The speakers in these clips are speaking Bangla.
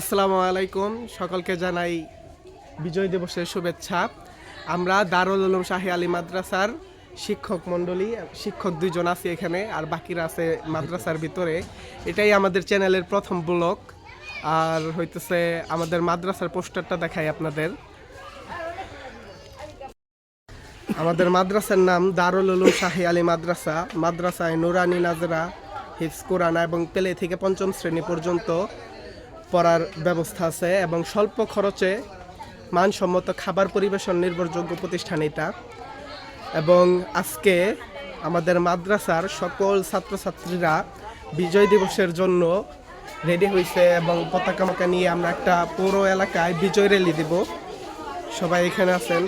আসসালামু আলাইকুম। সকলকে জানাই বিজয় দিবসের শুভেচ্ছা। আমরা দারুল উলুম শাহী আলী মাদ্রাসার শিক্ষক মণ্ডলী, শিক্ষক দুইজন আছে এখানে আর বাকিরা আছে মাদ্রাসার ভিতরে। এটাই আমাদের চ্যানেলের প্রথম ব্লগ। আর হইতেছে আমাদের মাদ্রাসার পোস্টারটা দেখাই আপনাদের। আমাদের মাদ্রাসার নাম দারুল উলুম শাহী আলী মাদ্রাসা, মাদ্রাসায় নুরানি নাজরা হিফস কোরআন এবং পেলে থেকে পঞ্চম শ্রেণি পর্যন্ত পড়ার ব্যবস্থা আছে এবং স্বল্প খরচে মানসম্মত খাবার পরিবেশন নির্ভরযোগ্য প্রতিষ্ঠান এটা। এবং আজকে আমাদের মাদ্রাসার সকল ছাত্রছাত্রীরা বিজয় দিবসের জন্য রেডি হয়েছে এবং পতাকা মাকা নিয়ে আমরা একটা পৌর এলাকায় বিজয় র্যালি দিব। সবাই এখানে আছেন।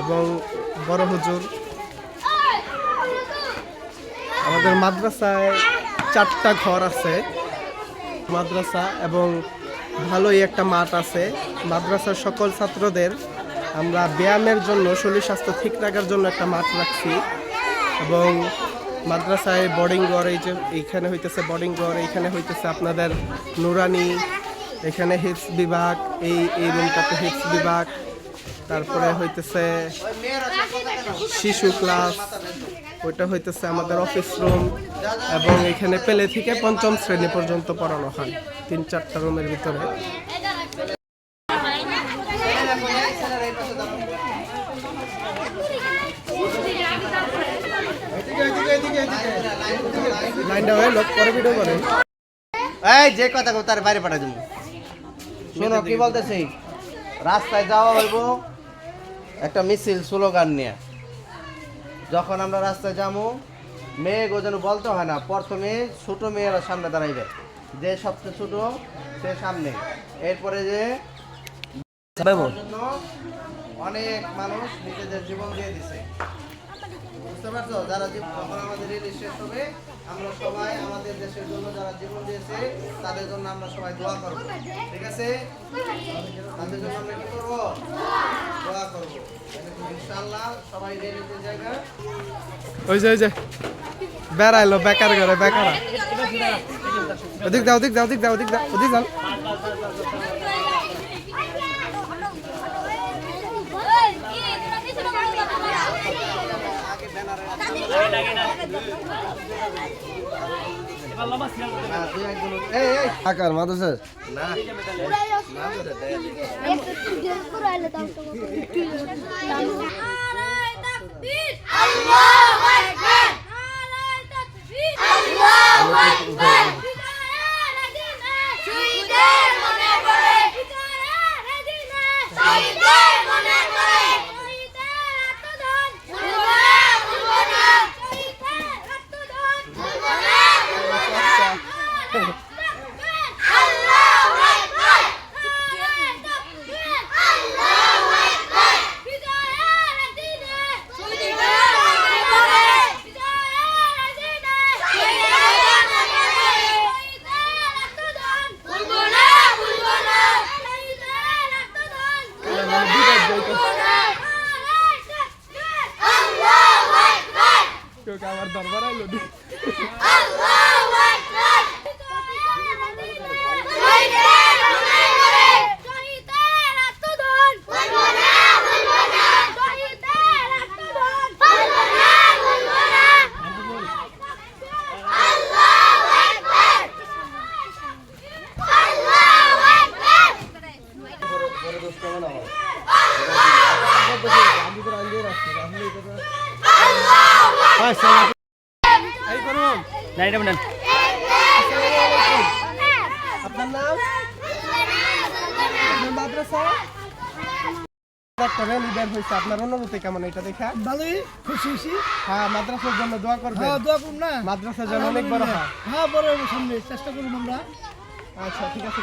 এবং বড় হুজুর। আমাদের মাদ্রাসায় চারটা ঘর আছে। মাদ্রাসা এবং ভালোই একটা মাঠ আছে। মাদ্রাসার সকল ছাত্রদের আমরা ব্যায়ামের জন্য, শরীর স্বাস্থ্য ঠিক রাখার জন্য একটা মাঠ রাখছি। এবং মাদ্রাসায় বোর্ডিং ঘর, এই যে এইখানে হইতেছে বোর্ডিং ঘর, এইখানে হইতেছে আপনাদের নুরানি, এখানে হিপস বিভাগ, এই এই রুমটাতে হিপস বিভাগ। তারপরে হইতেছে শিশু ক্লাস ওইটা হইতেছে আমাদের অফিস রুম এবং এখানে পেলে থেকে পঞ্চম শ্রেণি পর্যন্ত পড়ানো হয় তিন চারটা রুমের ভিতরে। লাইনটা হয়ে লোক পরে ভিডিও করে। এই যে কথা তার বাইরে পাঠাই দেবো শোনো কি বলতেছি? রাস্তায় যাওয়া হইব একটা মিছিল স্লোগান নিয়ে। যখন আমরা রাস্তায় যাব মেয়ে গো যেন বলতে হয় না প্রথমে ছোটো মেয়েরা সামনে দাঁড়াইবে। যে সবচেয়ে ছোট সে সামনে। এরপরে যে অনেক মানুষ নিজেদের জীবন দিয়ে দিছে। পারছ যারা যখন আমাদের রিলিজ শেষ হবে, আমরা সবাই আমাদের দেশের জন্য যারা জীবন দিয়েছে, তাদের জন্য আমরা সবাই দোয়া করব। ঠিক আছে? তাদের জন্য আমরা কি করব? দোয়া করব। ইনশাআল্লাহ সবাই রেডিতে জায়গা ওই যে ওই যে। বেড়াইলো বেকার করে বেকারা। ওদিক দাও ওদিক দাও ওদিক দাও ওদিক দাও ওদিক দাও। হ্যাঁ, দুই একজন এই এই আকার মাদ্রাসা না আল্লাহু আকবার আল্লাহু আকবার শহীদের মনে পড়ে শহীদের মনে পড়ে শহীদের আত্মদান ভুলবো না ভুলবো না শহীদের আত্মদান ভুলবো না ভুলবো না আল্লাহু আকবার আল্লাহু আকবার বিজয়ের দিনে শহীদের মনে পড়ে বিজয়ের দিনে শহীদের মনে পড়ে শহীদের আত্মদান ভুলবো না ভুলবো না শহীদের আত্মদান ভুলবো না আল্লাহু আকবার কেউ কে আমার দরবার আইলো দি। আল্লাহু আকবার শহীদের মনে পড়ে শহীদের আত্মদান ভুলবো না ভুলবো না শহীদের আত্মদান ভুলবো না ভুলবো না আল্লাহু আকবার আল্লাহু আকবার এই করুন আপনার নাম আপনার মাদ্রাসা একটা র্যালি বের হয়েছে। আপনার অনুভূতি কেমন এটা দেখা? ভালোই খুশি খুশি। হ্যাঁ মাদ্রাসার জন্য দোয়া করবেন। হ্যাঁ দোয়া করুন না। মাদ্রাসার জন্য অনেক বড় হয় হ্যাঁ বড় হবে সামনে চেষ্টা করুন আমরা। আচ্ছা ঠিক আছে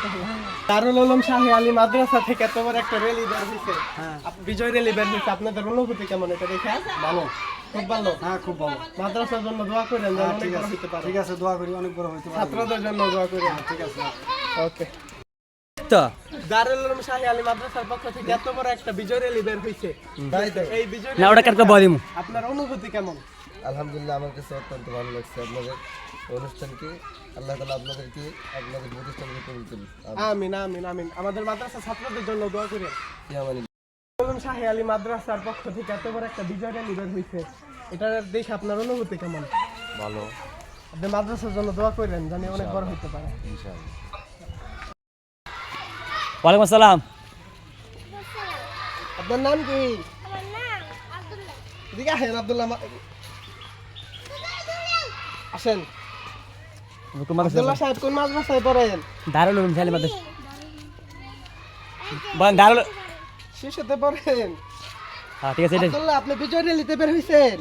দারুল উলুম শাহী আলী মাদ্রাসা থেকে তোমার একটা র্যালি বের হয়েছে। বিজয় র্যালি বের হয়েছে আপনাদের অনুভূতি কেমন এটা দেখে? ভালো। খুব ভালো? হ্যাঁ খুব ভালো। মাদ্রাসার জন্য দোয়া করেন যেন অনেক বড় ঠিক আছে দোয়া করি অনেক বড় হইতে ছাত্রদের জন্য দোয়া করেন। ঠিক আছে। ওকে। তো পক্ষ থেকে এত বড় একটা বিজয় র্যালি বের হয়েছে এই বিজয় না ওটা কাটকে বলিম আপনার অনুভূতি কেমন? আলহামদুলিল্লাহ আমার কাছে অত্যন্ত ভালো লাগছে আপনাদের অনুষ্ঠানকে। আল্লাহ তালা আপনাদেরকে আপনাদের প্রতিষ্ঠানকে কবুল করুন আমিন। আমিন আমিন আমাদের মাদ্রাসা ছাত্রদের জন্য দোয়া করেন। আমি উলুম আলী মাদ্রাসার পক্ষ থেকে এত বড় একটা বিজয় র্যালি বের হয়েছে এটা দেখে আপনার অনুভূতি কেমন? ভালো। আপনি মাদ্রাসার জন্য দোয়া করেন জানি অনেক বড় হতে পারে। ইনশাআল্লাহ। ওয়ালাইকুম আসসালাম। আপনার নাম কি? আমার নাম আব্দুল্লাহ। এদিকে আসেন আব্দুল্লাহ আসেন। আব্দুল্লাহ সাহেব কোন মাদ্রাসায় পড়েন? দারুল উলুম শাহী মাদ্রাসা। বলেন দারুল শিশুতে পড়েন। হ্যাঁ ঠিক আছে আব্দুল্লাহ আপনি বিজয় র্যালিতে বের হয়েছেন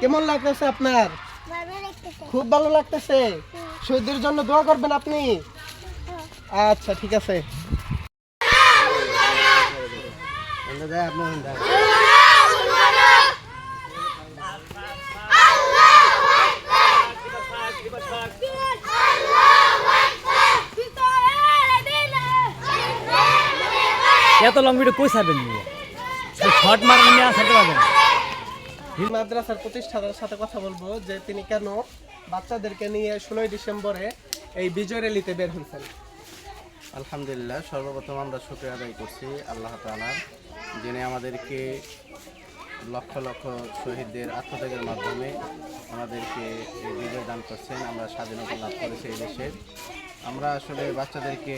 কেমন লাগতেছে আপনার? খুব ভালো লাগতেছে। শহীদদের জন্য দোয়া করবেন আপনি। আচ্ছা ঠিক আছে। এত লং ভিডিও কই ছাড়বেন নিয়ে? শর্ট মারবেন নিয়ে ছাড়তে পারবেন মাদ্রাসার প্রতিষ্ঠাতার সাথে কথা বলব যে তিনি কেন বাচ্চাদেরকে নিয়ে ষোলোই ডিসেম্বরে এই বিজয় র্যালিতে বের হয়েছেন। আলহামদুলিল্লাহ, সর্বপ্রথম আমরা শুক্রিয়া আদায় করছি আল্লাহ তাআলার, যিনি আমাদেরকে লক্ষ লক্ষ শহীদদের আত্মত্যাগের মাধ্যমে আমাদেরকে বিজয় দান করছেন, আমরা স্বাধীনতা লাভ করেছি এই দেশের আমরা আসলে বাচ্চাদেরকে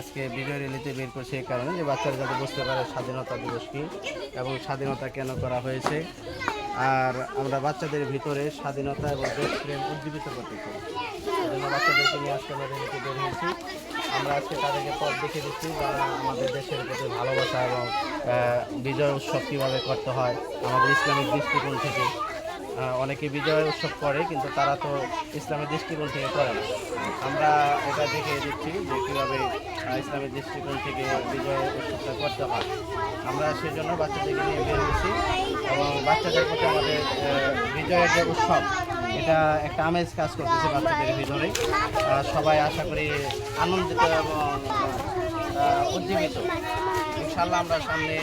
আজকে বিজয় র্যালিতে বের করছি এই কারণে যে বাচ্চারা যাতে বুঝতে পারে স্বাধীনতা দিবস কী এবং স্বাধীনতা কেন করা হয়েছে। আর আমরা বাচ্চাদের ভিতরে স্বাধীনতা এবং দেশপ্রেম উজ্জীবিত করতে চাই। বাচ্চাদেরকে নিয়ে আজকে আমরা বের হয়েছি। আমরা আজকে তাদেরকে পথ দেখে দিচ্ছি যারা আমাদের দেশের প্রতি ভালোবাসা এবং বিজয় উৎসব কীভাবে করতে হয়, আমাদের ইসলামিক দৃষ্টিকোণ থেকে। অনেকে বিজয় উৎসব করে, কিন্তু তারা তো ইসলামের দৃষ্টিকোণ থেকে করে না। আমরা এটা দেখে দিচ্ছি যে কীভাবে ইসলামের দৃষ্টিকোণ থেকে বিজয় উৎসবটা করতে হয়। আমরা সেই জন্য বাচ্চাদেরকে নিয়ে বের হয়েছি এবং বাচ্চাদের প্রতি আমাদের বিজয়ের যে উৎসব এটা একটা আমেজ কাজ করতেছে বাচ্চাদের ভিতরে। সবাই আশা করি আনন্দিত এবং উজ্জীবিত। ইনশাল্লাহ আমরা সামনে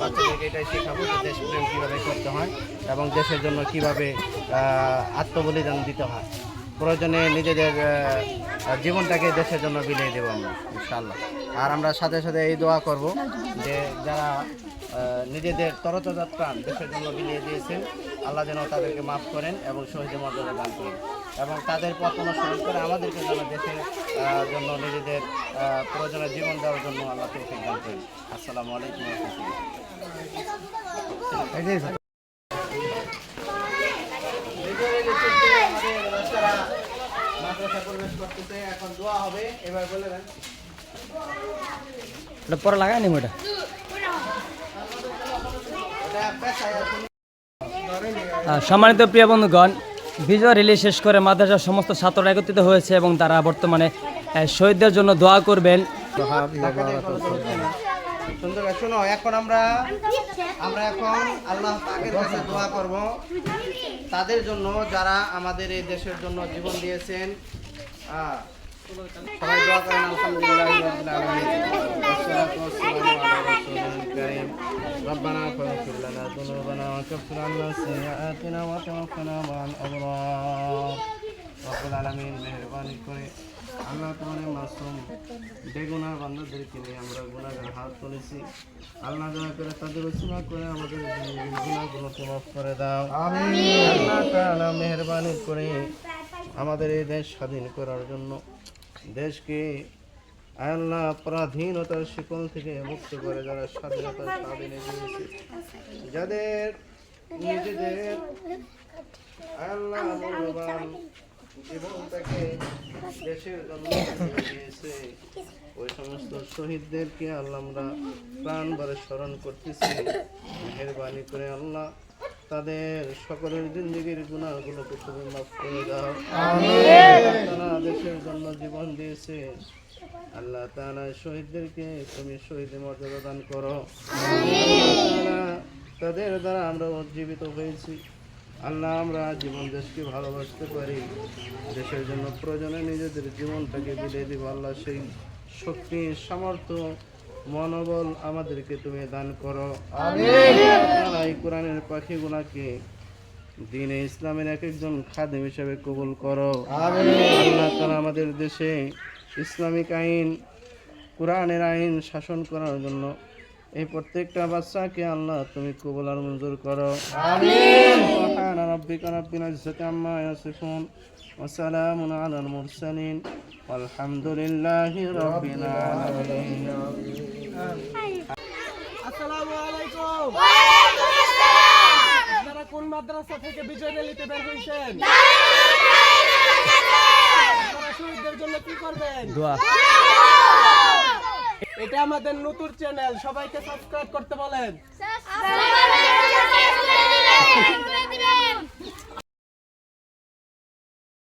বাচ্চাদেরকে এটাই শেখাবো যে দেশপ্রেম কীভাবে করতে হয় এবং দেশের জন্য কীভাবে আত্মবলিদান দিতে হয়। প্রয়োজনে নিজেদের জীবনটাকে দেশের জন্য বিলিয়ে দেবো আমরা ইনশাল্লাহ আর আমরা সাথে সাথে এই দোয়া করব যে যারা নিজেদের তরতাজা প্রাণ দেশের জন্য বিলিয়ে দিয়েছেন আল্লাহ যেন তাদেরকে মাফ করেন এবং শহীদের মর্যাদা দান করেন। এবং তাদের পথ অনুসরণ করে আমাদেরকে যেন দেশের জন্য নিজেদের আহ, প্রয়োজনে জীবন দেওয়ার জন্য আল্লাহ তৌফিক দান করেন। আসসালামু আলাইকুম রহমতুল্লাহ ওটা পরে লাগাই নিম ওটা ওটা পেশায় এখন আহ, সম্মানিত প্রিয় বন্ধুগণ বিজয় রিলি শেষ করে মাদ্রাসার সমস্ত ছাত্ররা একত্রিত হয়েছে এবং তারা বর্তমানে শহীদদের জন্য দোয়া করবেন। সুন্দর এখন আমরা আমরা এখন আল্লাহ পাকের কাছে দোয়া করব। তাদের জন্য যারা আমাদের এই দেশের জন্য জীবন দিয়েছেন সবাই দোয়া করেন আলহামদুলিল্লাহ রাব্বিল আলামিন والصلاة والسلام على رسوله الكريم ربنا فاغفر لنا ذنوبنا وكفر عنا سيئاتنا وتوفنا مع الأبرار رب العالمين মেহেরবানি করে আল্লাহ তোমাদের মাসুম বেগুনার বান্দাদেরকে নিয়ে আমরা গুণাগার হাত তুলেছি আল্লাহ দয়া করে তাদের উসিলা করে আমাদের গুণাগুলোকে মাফ করে দাও আল্লাহ তাআলা মেহেরবানি করে আমাদের এই দেশ স্বাধীন করার জন্য দেশকে আল্লাহ পরাধীনতার শিকল থেকে মুক্ত করে যারা স্বাধীনতা স্বাধীনে দিয়েছে যাদের নিজেদের আল্লাহ মূল্যবান জীবনটাকে দেশের জন্য দিয়ে দিয়েছে ওই সমস্ত শহীদদেরকে আল্লাহ আমরা প্রাণ স্মরণ করতেছি। মেহরবানি করে আল্লাহ তাদের সকলের জিন্দগির গুণাগুলোকে তুমি মাফ করে দাও। তারা দেশের জন্য জীবন দিয়েছে। আল্লাহ তাআলা শহীদদেরকে তুমি শহীদ মর্যাদা দান করো। তাদের দ্বারা আমরা উজ্জীবিত হয়েছি। আল্লাহ আমরা জীবন দেশকে ভালোবাসতে পারি। দেশের জন্য প্রয়োজনে নিজেদের জীবনটাকে বিলিয়ে দিব। আল্লাহ সেই শক্তি সামর্থ্য মনোবল আমাদেরকে তুমি দান করো। এই কোরআনের পাখিগুলাকে দিনে ইসলামের এক একজন খাদেম হিসেবে কবুল করো। আল্লাহ আমাদের দেশে ইসলামিক আইন কোরআনের আইন শাসন করার জন্য এই প্রত্যেকটা বাচ্চাকে আল্লাহ তুমি কবুল আর মঞ্জুর করো। আমিন। রব্বিকা রব্বিল والحمد لله رب العالمين আসসালামু আলাইকুম আপনারা কোন মাদ্রাসা থেকে বিজয় র্যালিতে বের হয়েছেন আপনারা শহীদদের জন্য কি করবেন দোয়া এটা আমাদের নতুন চ্যানেল সবাইকে সাবস্ক্রাইব করতে বলেন সাবস্ক্রাইব করে দিবেন